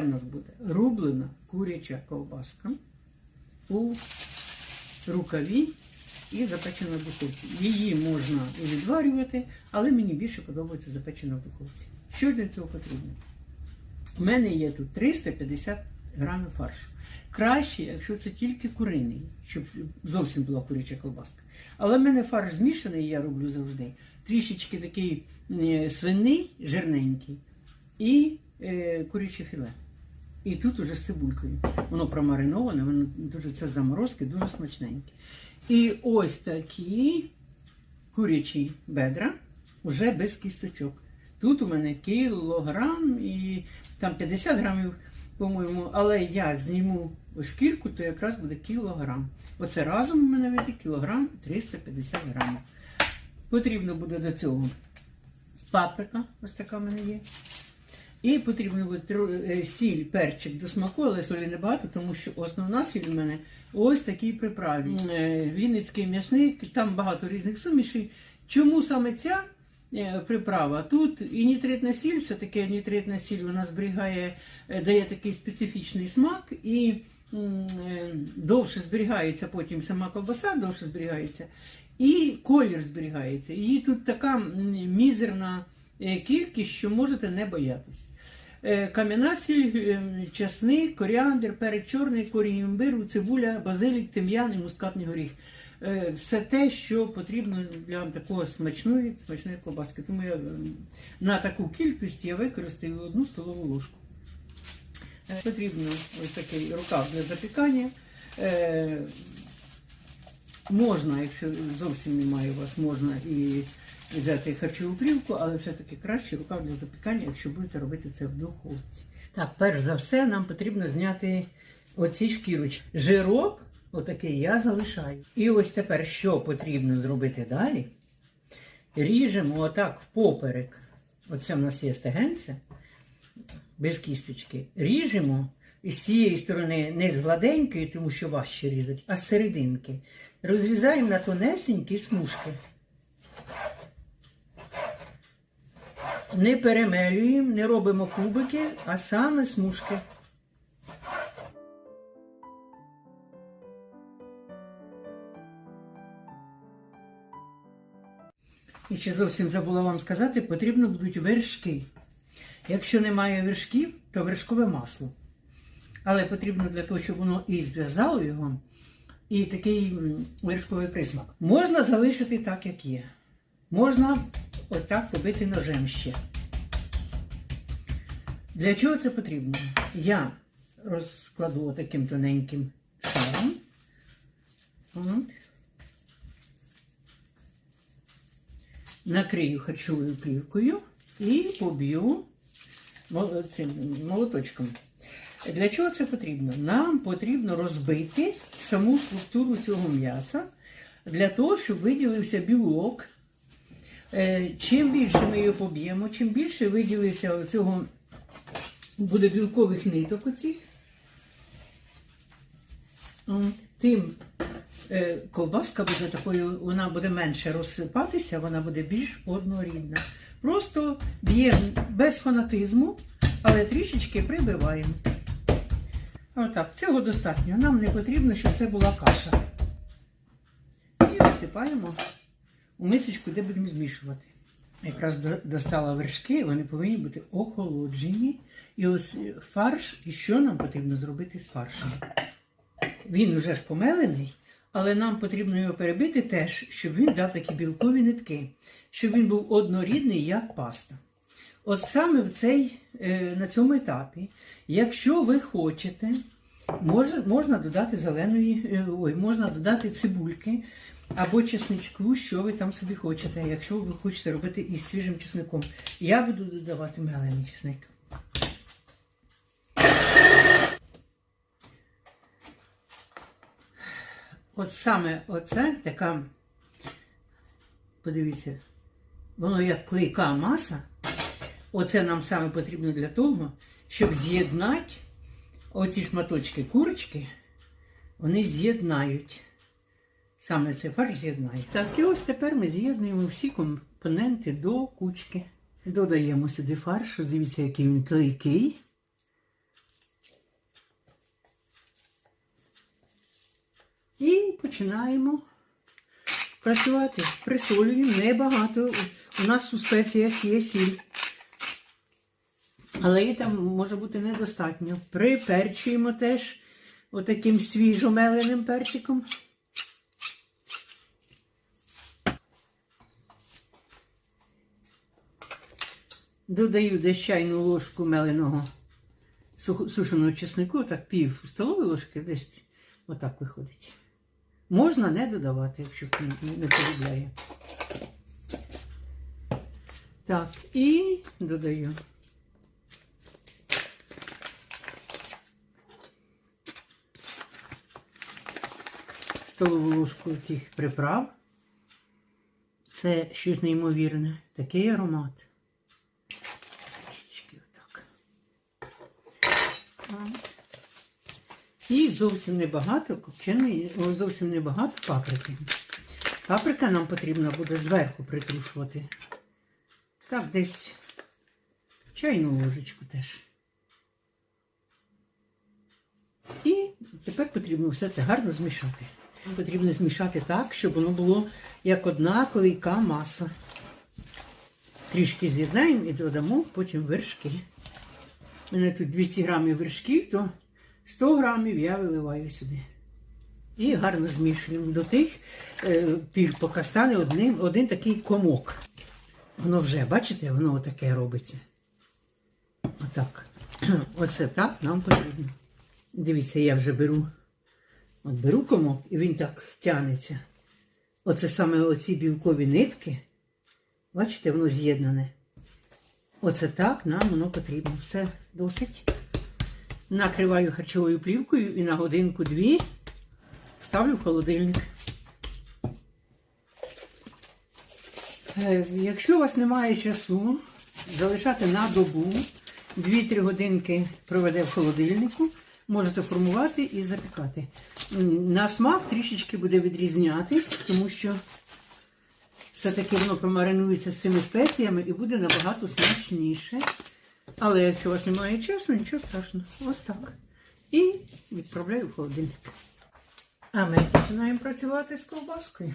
в нас буде рублена куряча ковбаска у рукаві і запечена в духовці. Її можна і відварювати, але мені більше подобається запечена в духовці. Що для цього потрібно? У мене є тут 350 грамів фаршу. Краще, якщо це тільки куриний, щоб зовсім була куряча ковбаска. Але в мене фарш змішаний, я роблю завжди. Трішечки такий е, свиний, жирненький, і е, куряче філе. І тут уже з цибулькою. Воно промариноване, воно дуже це заморозки, дуже смачненьке. І ось такі курячі бедра вже без кісточок. Тут у мене кілограм і там 50 грамів, по-моєму, але я зніму шкірку, то якраз буде кілограм. Оце разом у мене вийде кілограм 350 грамів. Потрібно буде до цього паприка, ось така в мене є. І потрібно буде е, сіль, перчик до смаку, але солі небагато, тому що основна сіль у мене ось такій приправі. Е, Вінницький м'ясник, там багато різних сумішей. Чому саме ця е, приправа? Тут і нітритна сіль, все-таки нітритна сіль вона зберігає, дає такий специфічний смак і довше зберігається потім сама ковбаса, довше зберігається. І колір зберігається. Її тут така мізерна кількість, що можете не боятись. Е, Кам'яна сіль, е, часник, коріандр, перець чорний, корінь імбиру, цибуля, базилік, тим'ян і мускатний горіх. Е, Все те, що потрібно для такого смачної, смачної ковбаски. Тому я на таку кількість я використаю одну столову ложку. Потрібно ось такий рукав для запікання. Можна, якщо зовсім немає у вас, можна і взяти харчову плівку, але все-таки краще рукав для запікання, якщо будете робити це в духовці. Так, перш за все, нам потрібно зняти оці шкірочки. Жирок, отакий, я залишаю. І ось тепер, що потрібно зробити далі? Ріжемо отак впоперек. Оце в нас є стегенце без кісточки. Ріжемо і з цієї сторони не з гладенької, тому що важче різати, а з серединки. Розрізаємо на тонесенькі смужки. Не перемелюємо, не робимо кубики, а саме смужки. І ще зовсім забула вам сказати, потрібно будуть вершки. Якщо немає вершків, то вершкове масло. Але потрібно для того, щоб воно і зв'язало його, і такий вершковий присмак. Можна залишити так, як є. Можна отак побити ножем ще. Для чого це потрібно? Я розкладу таким тоненьким шаром. Накрию харчовою плівкою і поб'ю цим молоточком. Для чого це потрібно? Нам потрібно розбити саму структуру цього м'яса для того, щоб виділився білок. Е, Чим більше ми його поб'ємо, чим більше виділиться цього буде білкових ниток оцих, тим е, ковбаска буде такою, вона буде менше розсипатися, вона буде більш однорідна. Просто б'ємо без фанатизму, але трішечки прибиваємо. Отак, цього достатньо. Нам не потрібно, щоб це була каша. І висипаємо у мисочку, де будемо змішувати. Якраз достала вершки, вони повинні бути охолоджені. І ось фарш, і що нам потрібно зробити з фаршем? Він вже ж помелений, але нам потрібно його перебити теж, щоб він дав такі білкові нитки, щоб він був однорідний, як паста. От саме в цей, е, на цьому етапі, якщо ви хочете, може, можна додати зеленої, е, ой, можна додати цибульки або чесничку, що ви там собі хочете, якщо ви хочете робити із свіжим чесником. Я буду додавати мелений чесник. От саме оце така, подивіться, воно як клейка маса. Оце нам саме потрібно для того, щоб з'єднати оці шматочки курочки, вони з'єднають саме цей фарш з'єднає. Так, і ось тепер ми з'єднуємо всі компоненти до кучки. Додаємо сюди фарш, дивіться, який він клейкий. І починаємо працювати. Присолюємо небагато. У нас у спеціях є сіль. Але її там може бути недостатньо. Приперчуємо теж отаким свіжомеленим перчиком. Додаю десь чайну ложку меленого сушеного чеснику, так пів столової ложки, десь отак виходить. Можна не додавати, якщо не полюбляє. Так, і додаю. Столову ложку цих приправ. Це щось неймовірне. Такий аромат. Трішечки отак. А. І зовсім небагато копченої, зовсім небагато паприки. Паприка нам потрібно буде зверху притрушувати. Так, десь чайну ложечку теж. І тепер потрібно все це гарно змішати. Потрібно змішати так, щоб воно було як одна клейка маса. Трішки з'єднаємо і додамо потім вершки. У мене тут 200 грамів вершків, то 100 грамів я виливаю сюди. І гарно змішуємо до тих е, пір, поки стане одним, один такий комок. Воно вже, бачите, воно отаке робиться. Отак. Оце так нам потрібно. Дивіться, я вже беру. От беру комок і він так тягнеться. Оце саме оці білкові нитки. Бачите, воно з'єднане. Оце так нам воно потрібно. Все досить. Накриваю харчовою плівкою і на годинку-дві ставлю в холодильник. Е, Якщо у вас немає часу, залишати на добу 2-3 годинки проведе в холодильнику, можете формувати і запікати. На смак трішечки буде відрізнятись, тому що все-таки воно промаринується з цими спеціями і буде набагато смачніше. Але якщо у вас немає часу, нічого страшного. Ось так. І відправляю в холодильник. А ми починаємо працювати з ковбаскою.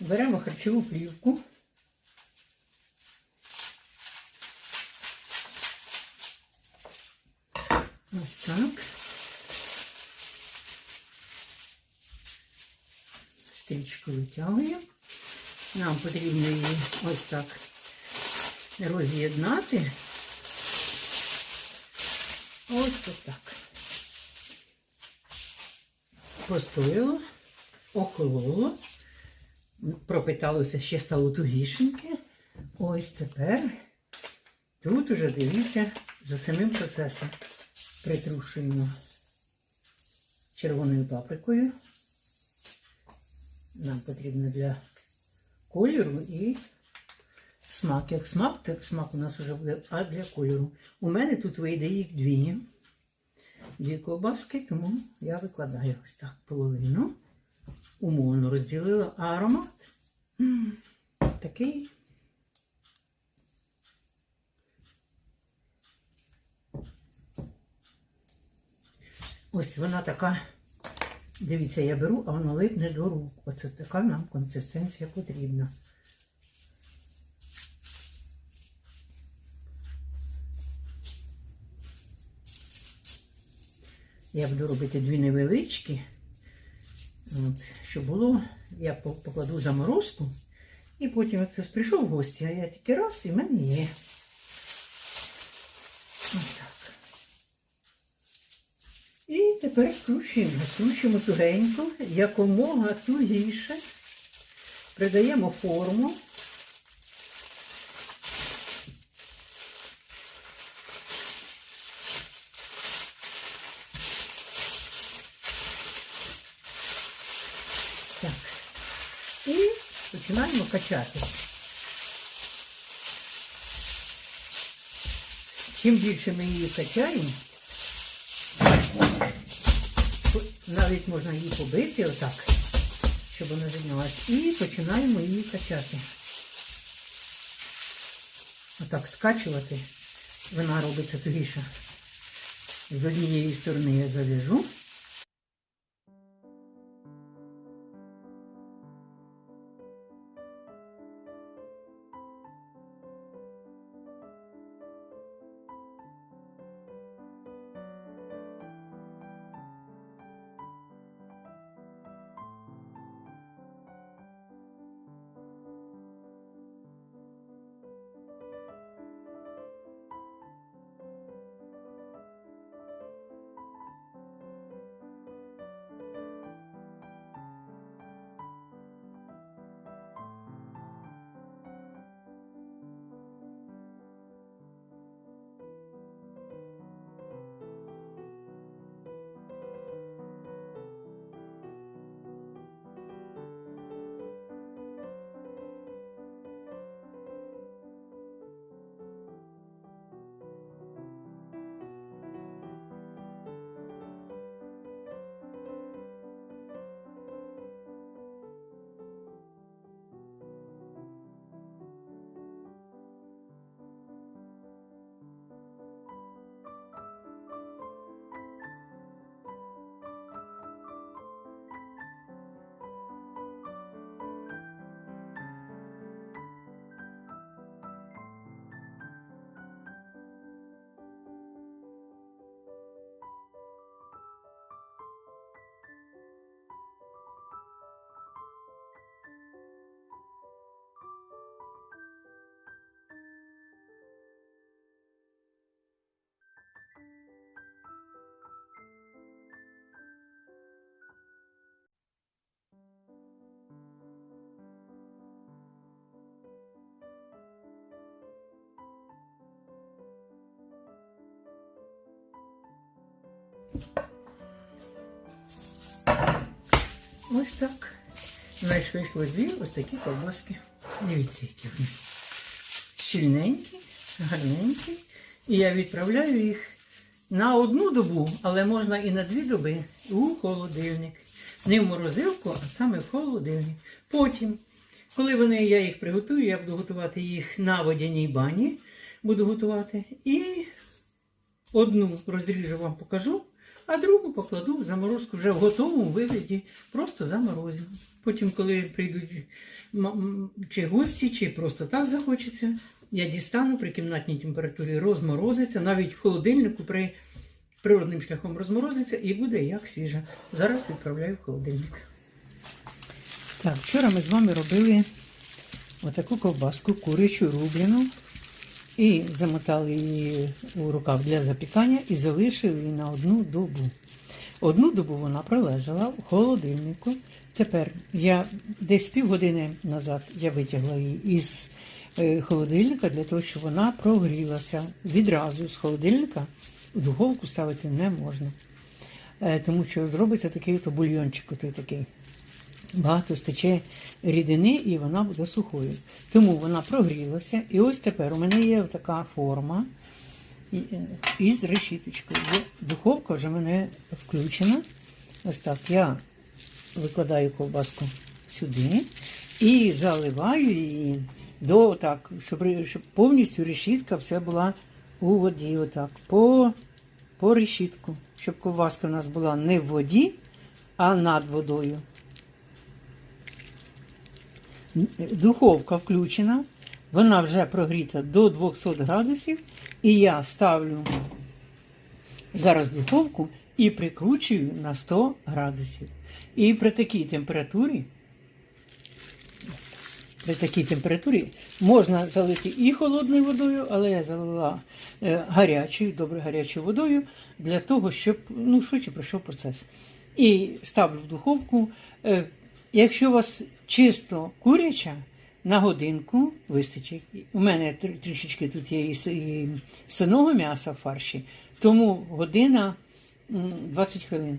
Беремо харчову плівку. Ось так. Стрічку витягуємо. Нам потрібно її ось так роз'єднати. Ось так. Постояло, охололо, пропиталося, ще стало тугішеньке. Ось тепер тут уже дивіться за самим процесом. Притрушуємо червоною паприкою. Нам потрібно для кольору і смак. Як смак, так смак у нас вже буде, а для кольору. У мене тут вийде їх дві. Дві ковбаски, тому я викладаю ось так половину. Умовно розділила аромат. Такий. Ось вона така. Дивіться, я беру, а воно липне до рук. Оце така нам консистенція потрібна. Я буду робити дві невеличкі, от, щоб було, я покладу заморозку, і потім, як хтось прийшов в гості, а я тільки раз і в мене є. Ось так. І тепер скручуємо, скручуємо тугенько, якомога тугіше, придаємо форму. Так. І починаємо качати. Чим більше ми її качаємо, навіть можна її побити отак, щоб вона зайнялась. І починаємо її качати. Отак скачувати. Вона робиться тугіша. З однієї сторони я зав'яжу. Ось так. Знаєш, вийшло дві ось такі ковбаски. Дивіться, які вони. Щільненькі, гарненькі. І я відправляю їх на одну добу, але можна і на дві доби у холодильник. Не в морозилку, а саме в холодильник. Потім, коли вони, я їх приготую, я буду готувати їх на водяній бані. Буду готувати. І одну розріжу вам покажу, а другу покладу в заморозку вже в готовому вигляді, просто заморозю. Потім, коли прийдуть чи гості, чи просто так захочеться, я дістану при кімнатній температурі, розморозиться, навіть в холодильнику при природним шляхом розморозиться і буде як свіжа. Зараз відправляю в холодильник. Так, вчора ми з вами робили отаку ковбаску курячу рублену. І замотали її у рукав для запікання і залишили її на одну добу. Одну добу вона пролежала в холодильнику. Тепер я десь півгодини назад я витягла її із е, холодильника для того, щоб вона прогрілася. Відразу з холодильника в духовку ставити не можна. Е, Тому що зробиться такий то бульйончик, такий багато стече рідини і вона буде сухою. Тому вона прогрілася. І ось тепер у мене є така форма е, із решіточкою. Духовка вже в мене включена. Ось так я викладаю ковбаску сюди і заливаю її до так, щоб, щоб повністю решітка вся була у воді. Отак, по, по решітку. Щоб ковбаска у нас була не в воді, а над водою. Духовка включена, вона вже прогріта до 200 градусів, і я ставлю зараз духовку і прикручую на 100 градусів. І при такій температурі, при такій температурі можна залити і холодною водою, але я залила е, гарячою, добре гарячою водою для того, щоб ну, швидше пройшов процес. І ставлю в духовку. Якщо у вас чисто куряча, на годинку вистачить. У мене трішечки тут є і синого м'яса в фарші, тому година 20 хвилин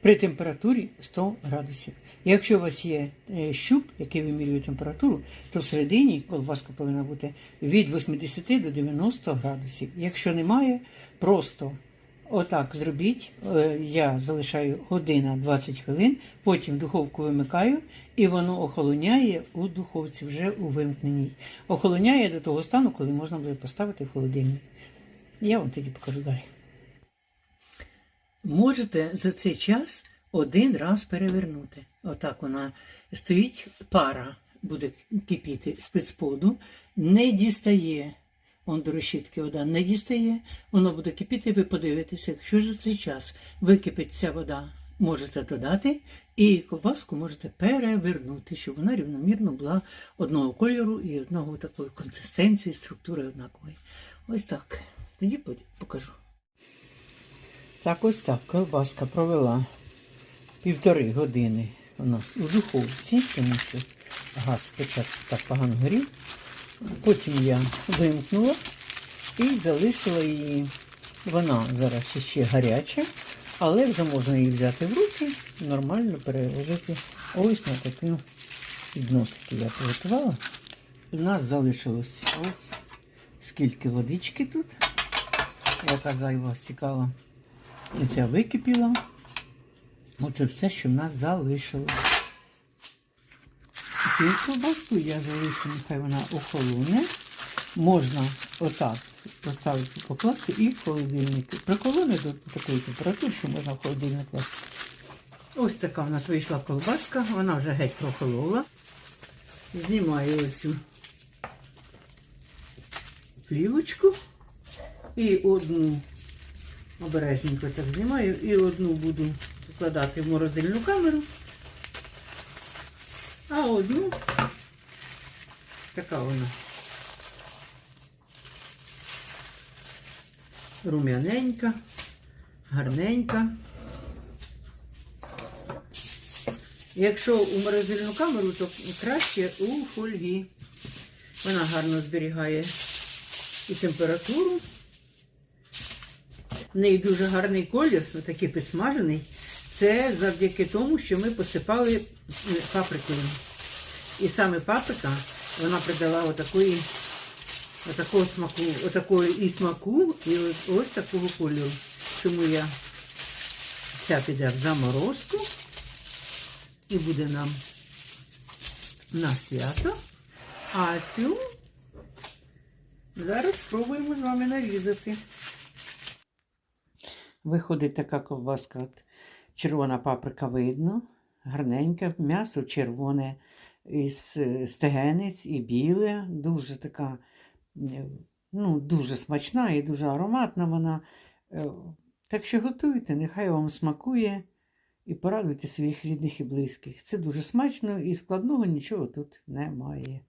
при температурі 100 градусів. Якщо у вас є е, щуп, який вимірює температуру, то всередині колбаска повинна бути від 80 до 90 градусів. Якщо немає, просто отак зробіть. Е, Я залишаю година 20 хвилин, потім духовку вимикаю, і воно охолоняє у духовці вже у вимкненій. Охолоняє до того стану, коли можна буде поставити в холодильник. Я вам тоді покажу далі. Можете за цей час один раз перевернути. Отак вона стоїть, пара буде кипіти спецподу, не дістає. Он до решітки вода не дістає, воно буде кипіти, ви подивитеся, якщо за цей час википить вся вода, можете додати, і ковбаску можете перевернути, щоб вона рівномірно була одного кольору і одного такої консистенції, структури однакової. Ось так. Тоді покажу. Так, ось так ковбаска провела півтори години у нас у духовці, тому що газ спочатку так погано горів. Потім я вимкнула і залишила її. Вона зараз ще гаряча, але вже можна її взяти в руки, нормально переложити ось на таку підносики я приготувала. У нас залишилось ось скільки водички тут. Яка зайва цікава. Оця википіла. Оце все, що в нас залишилось. Цю ковбаску я залишу, нехай вона охолоне. Можна отак поставити, покласти і в холодильник. Прохолоне до такої температури, що можна в холодильник класти. Ось така в нас вийшла ковбаска, вона вже геть прохолола. Знімаю оцю плівочку і одну обережненько так знімаю і одну буду викладати в морозильну камеру. А одну така вона. Рум'яненька, гарненька. Якщо у морозильну камеру, то краще у фольгі. Вона гарно зберігає і температуру. В неї дуже гарний колір, такий підсмажений. Це завдяки тому, що ми посипали е, паприкою. І саме паприка вона придала отакої, отакого смаку, отакої і смаку, і ось, такого кольору. Тому я ця піде в заморозку і буде нам на свято. А цю зараз спробуємо з вами нарізати. Виходить така ковбаска. Червона паприка видно, гарненька, м'ясо червоне із е, стегенець і біле, дуже така, е, ну, дуже смачна і дуже ароматна вона. Е, Так що готуйте, нехай вам смакує і порадуйте своїх рідних і близьких. Це дуже смачно і складного нічого тут немає.